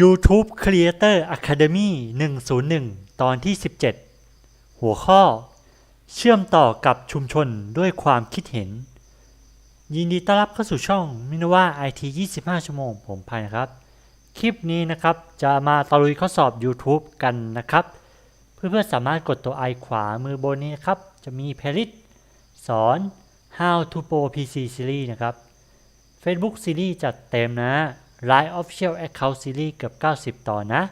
YouTube Creator Academy 101 ตอนที่ 17 หัวข้อ เชื่อมต่อกับชุมชนด้วยความคิดเห็น ยินดีต้อนรับเข้าสู่ช่องมินว่า IT 25 ชั่วโมงผมพายนะครับ คลิปนี้นะครับจะมาตะลุยข้อสอบ YouTube กันนะครับ เพื่อนๆสามารถกดตัวไอขวามือบนนี้นะครับ จะมีเพลิสอน How to Pro PC Series นะครับ Facebook Series จัดเต็มนะ Line Official Account Series เกือบ 90 ต่อนนะ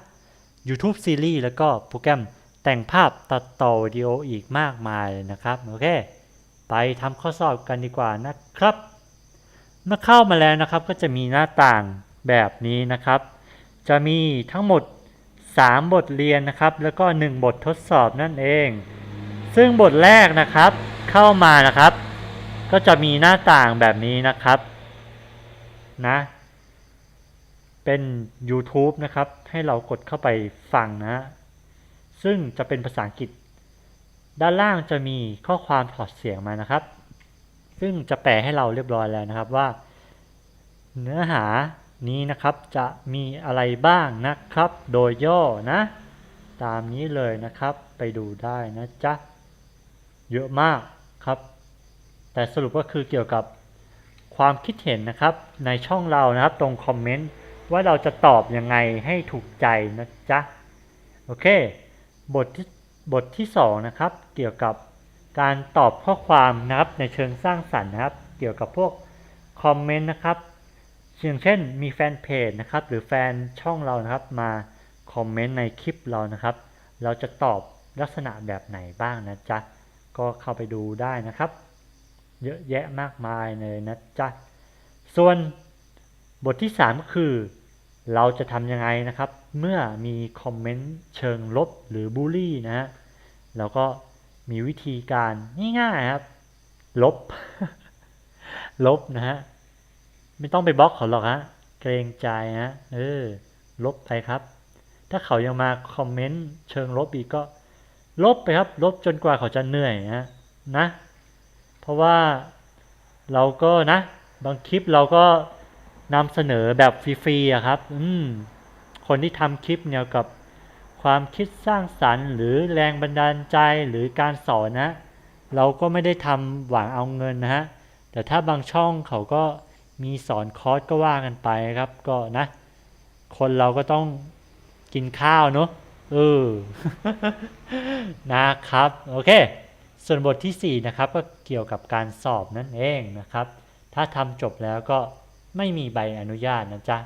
YouTube Series แล้วก็โปรแกรมแต่งภาพตัดต่อวิดีโออีกมากมายเลยนะครับ โอเค ไปทำข้อสอบกันดีกว่านะครับ เมื่อเข้ามาแล้วนะครับก็จะมีหน้าต่างแบบนี้นะครับ จะมีทั้งหมด 3 บทเรียนนะครับ แล้วก็ 1 บททดสอบนั่นเอง ซึ่งบทแรกนะครับเข้ามานะครับ ก็จะมีหน้าต่างแบบนี้นะครับนะ เป็น YouTube นะครับ ให้เรากดเข้าไปฟังนะ ซึ่งจะเป็นภาษาอังกฤษ ด้านล่างจะมีข้อความถอดเสียงมานะครับ ซึ่งจะแปลให้เราเรียบร้อยแล้วนะครับว่า เนื้อหานี้นะครับจะมีอะไรบ้างนะครับ โดยย่อนะ ตามนี้เลยนะครับไปดูได้นะจ๊ะ เยอะมากครับ แต่สรุปก็คือเกี่ยวกับความคิดเห็นนะครับในช่องเรานะครับตรงคอมเมนต์ ว่าเราจะตอบยังไงให้ถูกใจนะจ๊ะ โอเค บทที่บทที่ 2 นะครับ เกี่ยวกับการตอบข้อความนะครับในเชิงสร้างสรรค์นะครับ เกี่ยวกับพวกคอมเมนต์นะครับอย่างเช่นมีแฟนเพจนะครับ หรือแฟนช่องเรานะครับมาคอมเมนต์ในคลิปเรานะครับ เราจะตอบลักษณะแบบไหนบ้างนะจ๊ะ ก็เข้าไปดูได้นะครับ เยอะแยะมากมายเลยนะจ๊ะ ส่วน บทที่3ก็คือ เราจะทำยังไงนะครับ เมื่อมีคอมเมนต์เชิงลบหรือบูลลี่นะฮะเราก็มีวิธีการง่ายๆครับ ลบ ลบนะฮะไม่ต้องไปบล็อกเขาหรอกฮะเกรงใจฮะเออ ลบไปครับ ถ้าเขายังมาคอมเมนต์เชิงลบอีกก็ ลบไปครับ ลบจนกว่าเขาจะเหนื่อยนะนะ เพราะว่าเราก็นะ บางคลิปเราก็ นำเสนอแบบฟรีๆอะครับ อืม คนที่ทำคลิปเกี่ยวกับความคิดสร้างสรรค์ หรือแรงบันดาลใจหรือการสอนนะ เราก็ไม่ได้ทำหวังเอาเงินนะฮะ แต่ถ้าบางช่องเขาก็มีสอนคอร์สก็ว่ากันไปครับ ก็นะ คนเราก็ต้องกินข้าวเนอะเออนะครับ โอเค ส่วนบทที่ 4 นะครับ ก็เกี่ยวกับการสอบนั่นเองนะครับ ถ้าทำจบแล้วก็ ไม่มีใบอนุญาตนะจ๊ะ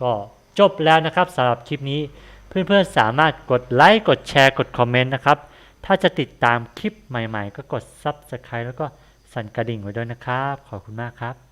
ก็จบแล้วนะครับสำหรับคลิปนี้ เพื่อนๆสามารถกดไลค์กดแชร์กดคอมเมนต์นะครับ ถ้าจะติดตามคลิปใหม่ๆ ก็กด Subscribe แล้วก็สั่นกระดิ่งไว้ด้วยนะครับ ขอบคุณมากครับ